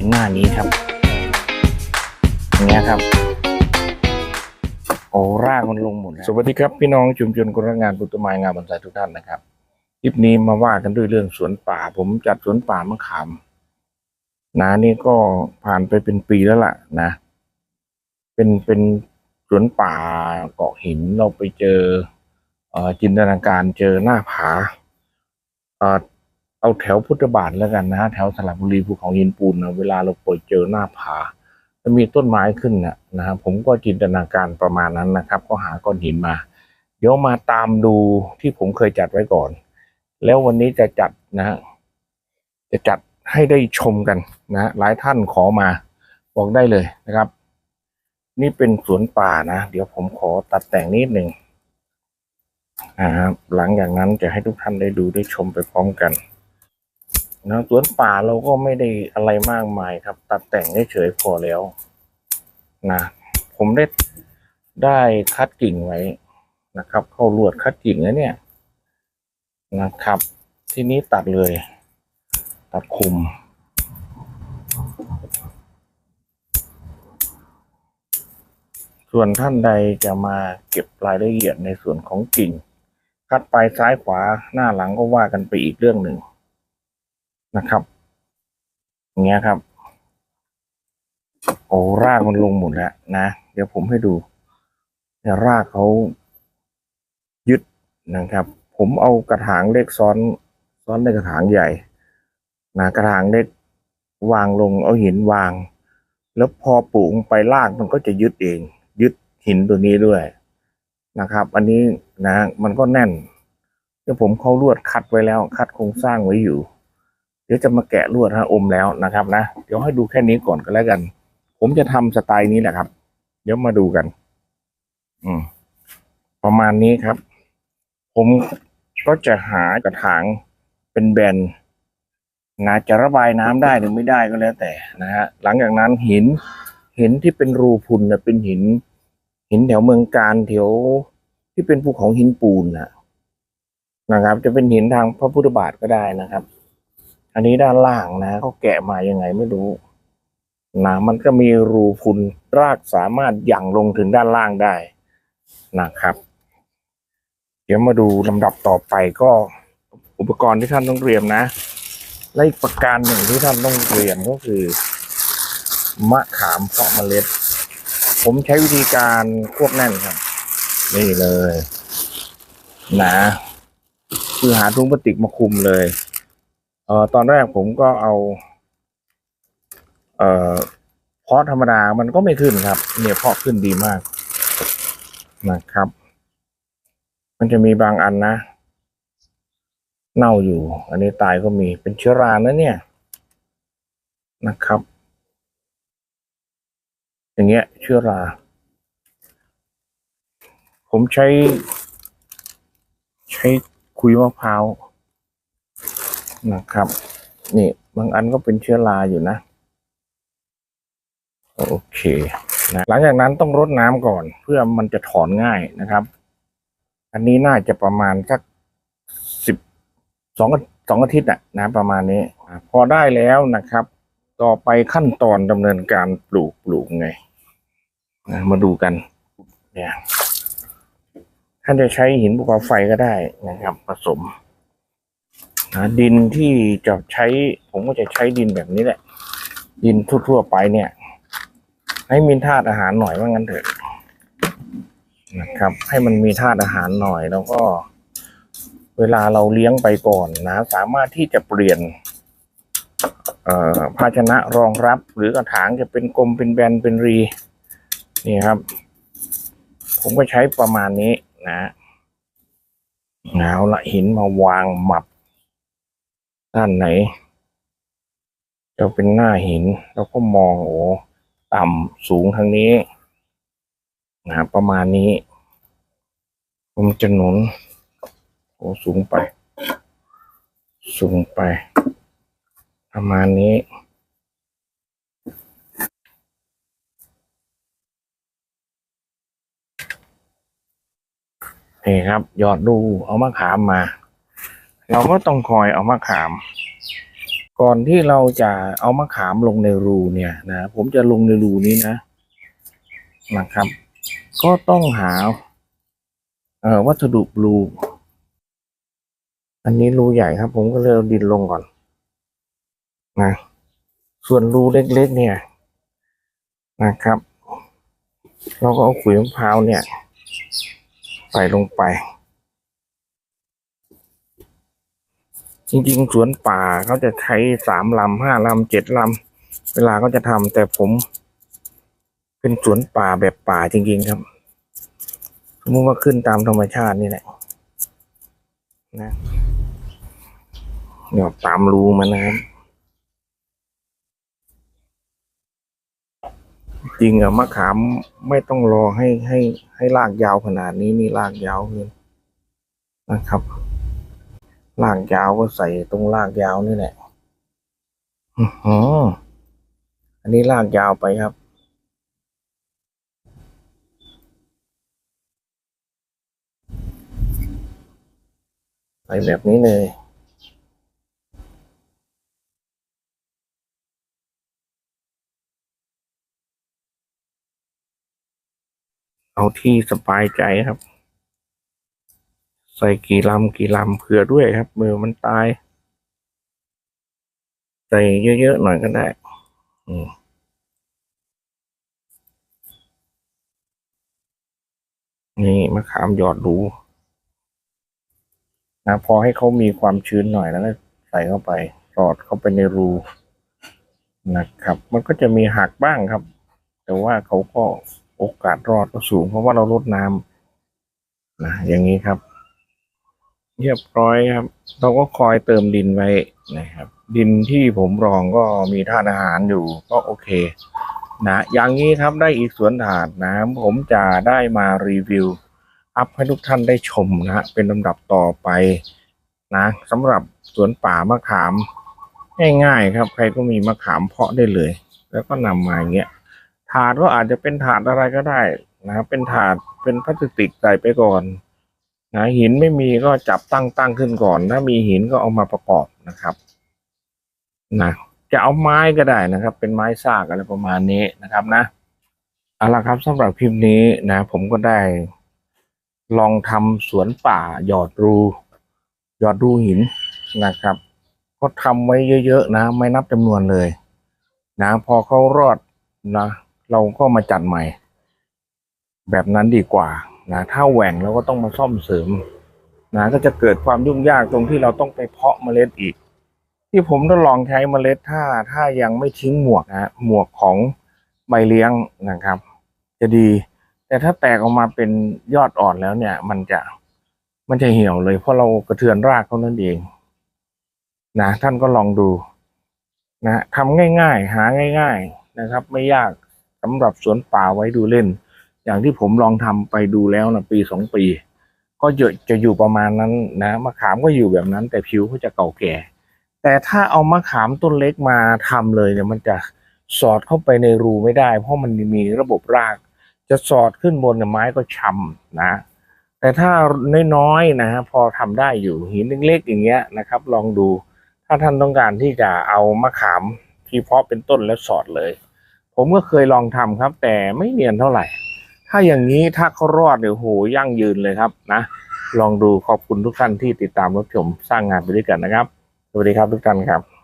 เป็นหน้านี้ครับอย่างเงี้ยครับโอ้รากมันลงหมดแล้วสวัสดีครับพี่น้องชุมชนคนรักงานปุตตมายงามบอนไซทุกท่านนะครับคลิปนี้มาว่ากันด้วยเรื่องสวนป่า ผมจัดสวนป่ามะขามนานี่ก็ผ่านไปเป็นปีแล้วล่ะนะ เป็นเป็นสวนป่าเกาะหินเราไปเจออจินตนาการเจอหน้าผา เอาแถวพุทธบาทแล้วกันนะแถวสระบุรีภูเขาหินปูนนะเวลาเราไปเจอหน้าผาจะมีต้นไม้ขึ้นนะนะครับผมก็จินตนาการประมาณนั้นนะครับ ก็หาก้อนหินมา เดี๋ยวมาตามดูที่ผมเคยจัดไว้ก่อน แล้ววันนี้จะจัดนะฮะจะจัดให้ได้ชมกันนะฮะหลายท่านขอมาบอกได้เลยนะครับ นี่เป็นสวนป่านะ เดี๋ยวผมขอตัดแต่งนิดหนึ่งนะครับหลังจากนั้นจะให้ทุกท่านได้ดูได้ชมไปพร้อมกัน นะสวนป่าเราก็ไม่ได้อะไรมากมายครับ ตัดแต่งเฉยพอแล้วนะผมได้ได้คัดกิ่งไว้นะครับ เข้าลวดคัดกิ่งแล้วเนี่ยนะครับ ทีนี้ตัดเลย ตัดคุม ส่วนท่านใดจะมาเก็บรายละเอียดในส่วนของกิ่ง คัดไปซ้ายขวาหน้าหลังก็ว่ากันไปอีกเรื่องหนึ่ง นะครับอย่างเงี้ยครับ โอ้รากมันลงหมดแล้วนะ เดี๋ยวผมให้ดูเนี่ยรากเขายึดนะครับ ผมเอากระถางเล็กซ้อนซ้อนในกระถางใหญ่นะกระถางเล็กวางลงเอาหินวาง แล้วพอปลูกไปรากมันก็จะยึดเอง ยึดหินตัวนี้ด้วยนะครับ อันนี้นะมันก็แน่นเดี๋ยวผมเข้าลวดคัดไว้แล้ว คัดโครงสร้างไว้อยู่ ดี๋ยวจะมาแกะลวดฮะอมแล้วนะครับนะเดี๋ยวให้ดูแค่นี้ก่อนก็แล้วกัน ผมจะทำสไตล์นี้แหละครับ เดี๋ยวมาดูกัน อืม ประมาณนี้ครับ ผมก็จะหากระถางเป็นแบนนะจะระบายน้ำได้หรือไม่ได้ก็แล้วแต่นะฮะหลังจากนั้นหินหินที่เป็นรูพุนนะเป็นหิน หินแถวเมืองการแถวที่เป็นภูเขาหินปูนนะนะครับ จะเป็นหินทางพระพุทธบาทก็ได้นะครับ อันนี้ด้านล่างนะเขาแกะมายังไงไม่รู้นะมันก็มีรูพุนรากสามารถหยั่งลงถึงด้านล่างได้นะครับ เดี๋ยวมาดูลำดับต่อไปก็อุปกรณ์ที่ท่านต้องเตรียมนะ และอีกประการหนึ่งที่ท่านต้องเตรียมก็คือ มะขามเพาะเมล็ด ผมใช้วิธีการควบแน่นครับ นี่เลย นะ คือหาถุงพลาสติกมาคุมเลย เอ่อตอนแรกผมก็เอา เอ่อเพาะธรรมดามันก็ไม่ขึ้นครับ เนี่ยเพาะขึ้นดีมากนะครับ มันจะมีบางอันนะเน่าอยู่ อันนี้ตายก็มีเป็นเชื้อรานะเนี่ยนะครับ อย่างเงี้ย เชื้อรา ผมใช้ ใช้คุยมะพร้าว นะครับ นี่บางอันก็เป็นเชื้อราอยู่นะ โอเคนะหลังจากนั้นต้องรดน้ำก่อน เพื่อมันจะถอนง่ายนะครับ อันนี้น่าจะประมาณสักสิบสองสองอาทิตย์อะนะ ประมาณนี้พอได้แล้วนะครับ ต่อไปขั้นตอนดำเนินการปลูกปลูกไงนะมาดูกัน เนี่ยท่านจะใช้หินภูเขาไฟก็ได้นะครับ ผสม นะดินที่จะใช้ ผมก็จะใช้ดินแบบนี้แหละ ดินทั่วๆไปเนี่ย ให้มีธาตุอาหารหน่อยว่างั้นเถอะนะครับ ให้มันมีธาตุอาหารหน่อยแล้วก็ เวลาเราเลี้ยงไปก่อนนะ สามารถที่จะเปลี่ยนภาชนะรองรับ หรือกระถางจะเป็นกลมเป็นแบนเป็นรี นี่ครับ ผมก็ใช้ประมาณนี้นะเอาละหินมาวางหมับ ด้านไหน จะเป็นหน้าหินแล้วก็มองโอ้ต่ำสูงทางนี้นะครับประมาณนี้ผมจะหนุนโอ้สูงไป สูงไป ประมาณนี้นี่ครับ ยอดดูเอามะขามมา เราก็ต้องคอยเอามะขาม ก่อนที่เราจะเอามะขามลงในรูเนี่ยนะผมจะลงในรูนี้นะนะครับ ก็ต้องหาเออวัสดุรูอันนี้รูใหญ่ครับ ผมก็เลยเอาดินลงก่อนนะส่วนรูเล็กๆเนี่ยนะครับ เราก็เอาขุยมะพร้าวเนี่ย ใส่ลงไป จริงๆ สวนป่าเขาจะใช้สามลำห้าลำเจ็ดลำเวลาเขาจะทำแต่ผม เป็นสวนป่าแบบป่าจริง ๆ ครับสมมติว่าขึ้นตามธรรมชาตินี่แหละนะเนี่ยตามรูมันนะครับจริงอะมะขามไม่ต้องรอให้ให้ให้ลากยาวขนาดนี้นี่ลากยาวเกินนะครับ ลากยาวก็ใส่ตรงลากยาวนี่แหละอื้อหืออันนี้ลากยาวไปครับ ใส่แบบนี้เลยเอาที่สบายใจครับ ใส่กี่ลำกี่ลำเผื่อด้วยครับมือมันตาย ใส่เยอะๆหน่อยก็ได้ อืมนี่มะขามหยอดรูนะพอให้เขามีความชื้นหน่อยแล้วก็ใส่เข้าไป สอดเข้าไปในรูนะครับ มันก็จะมีหักบ้างครับ แต่ว่าเขาก็โอกาสรอดก็สูง เพราะว่าเราลดน้ำนะอย่างนี้ครับ เรียบร้อยครับ เราก็คอยเติมดินไว้นะครับ ดินที่ผมรองก็มีธาตุอาหารอยู่ก็โอเค นะอย่างนี้ครับได้อีกสวนถาดนะผมจะได้มารีวิว อัพให้ทุกท่านได้ชมนะฮะเป็นลำดับต่อไปนะสำหรับสวนป่ามะขาม ง่ายๆครับ ใครก็มีมะขามเพาะได้เลย แล้วก็นำมาอย่างเงี้ยถาดก็อาจจะเป็นถาดอะไรก็ได้นะเป็นถาดเป็นพลาสติกใส่ไปก่อน นะหินไม่มีก็จับตั้งตั้งขึ้นก่อน ถ้ามีหินก็เอามาประกอบนะครับนะจะเอาไม้ก็ได้นะครับ เป็นไม้ซากอะไรประมาณนี้นะครับนะเอาละครับสำหรับคลิปนี้นะ ผมก็ได้ ลองทำสวนป่าหยอดรู หยอดรูหินนะครับ ก็ทำไว้เยอะๆนะ ไม่นับจำนวนเลย นะ พอเขารอดนะ เราก็มาจัดใหม่ แบบนั้นดีกว่า นะถ้าแหว่งเราก็ต้องมาซ่อมเสริมนะก็จะเกิดความยุ่งยากตรงที่เราต้องไปเพาะเมล็ดอีก ที่ผมทดลองใช้เมล็ดถ้าถ้ายังไม่ทิ้งหมวกนะหมวกของใบเลี้ยงนะครับ จะดี แต่ถ้าแตกออกมาเป็นยอดอ่อนแล้วเนี่ย มันจะมันจะเหี่ยวเลย เพราะเรากระเทือนรากเขานั่นเองนะท่านก็ลองดูนะทำง่ายๆ หาง่าย ๆนะครับ ไม่ยากสำหรับสวนป่าไว้ดูเล่น อย่างที่ผมลองทำไปดูแล้วนะปีสองปี ก็จะจะอยู่ประมาณนั้นนะมะขามก็อยู่แบบนั้น แต่ผิวเขาจะเก่าแก่ แต่ถ้าเอามะขามต้นเล็กมาทำเลยเนี่ยมันจะสอดเข้าไปในรูไม่ได้ เพราะมันมีระบบราก จะสอดขึ้นบนเนี่ยไม้ก็ช้ำนะ แต่ถ้าน้อยๆนะฮะพอทำได้อยู่หินเล็กๆอย่างเงี้ยนะครับ ลองดูถ้าท่านต้องการที่จะเอามะขามที่เพาะเป็นต้นแล้วสอดเลย ผมก็เคยลองทำครับ แต่ไม่เนียนเท่าไหร่ ถ้าอย่างนี้ถ้าเขารอดเดี๋ยวโหยั่งยืนเลยครับนะ ลองดูขอบคุณทุกท่านที่ติดตามรับชมสร้างงานไปด้วยกันนะครับ สวัสดีครับทุกท่านครับ